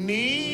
need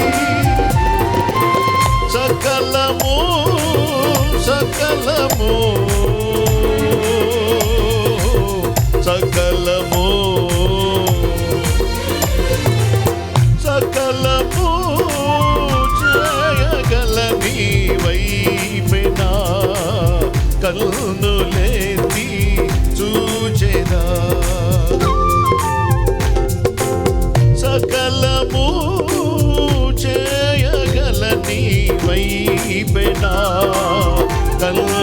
Thank you. Satan.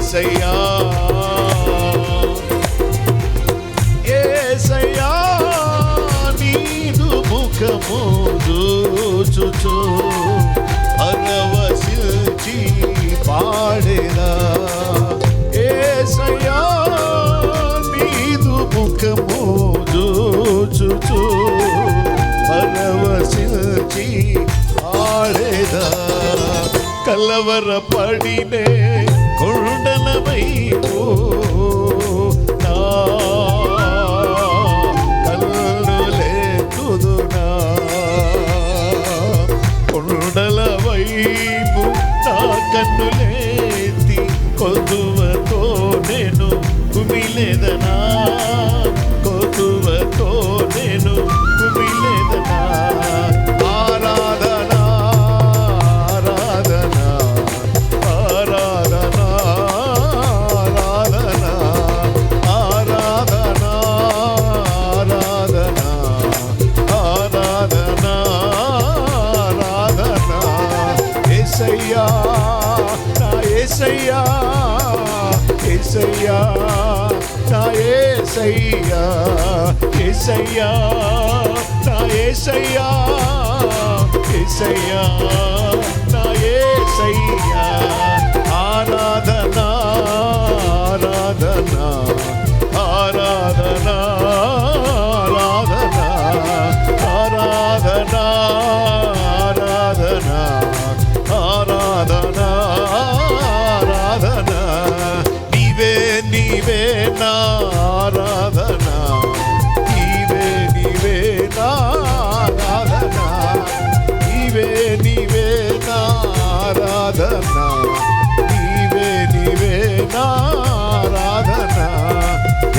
ఏసయ్యా ఏసయ్యా. నీదు ముఖము చూచుచూ கலவரப்படிலே கொழுண்டனவை ఏసయ్యా నా ఏసయ్యా ఏసయ్యా నా ఏసయ్యా ఏసయ్యా నా ఏసయ్యా ఆరాధన ఆరాధన ఆరాధన ఆరాధన ఆరాధన.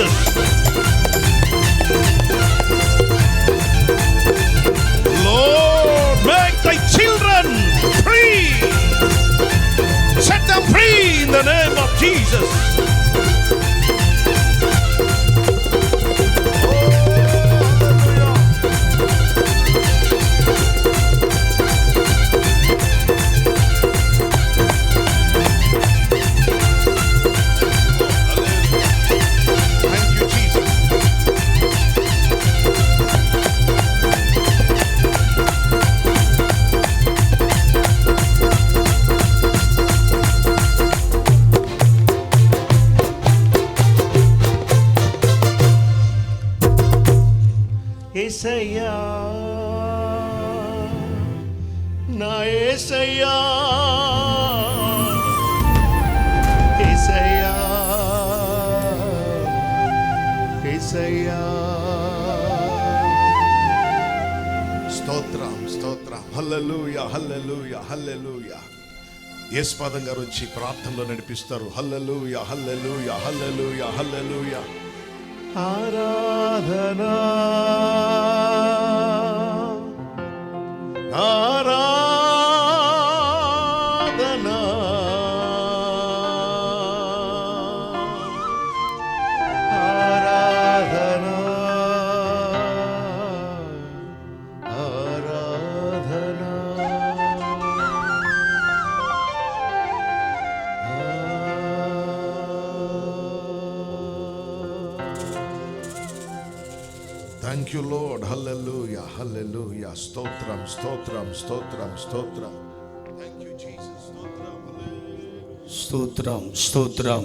Listen. Lord, make thy children free. Set them free in the name of Jesus. నా ఏసయ్యా. ఏసయ్యా. ఏసయ్యా. స్తోత్రం స్తోత్రం. హల్లెలూయ హల్లెలూయ హల్లెలూయ. యేసుపాదం గారు వచ్చి ప్రార్థనలో నడిపిస్తారు. హల్లెలూయ హల్లెలూయ హల్లెలూయ హల్లెలూయ. ఆరాధనా. Thank you, Lord. Hallelujah. Hallelujah. Stotram, stotram, stotram, stotram. Thank you, Jesus. Stotram, stotram.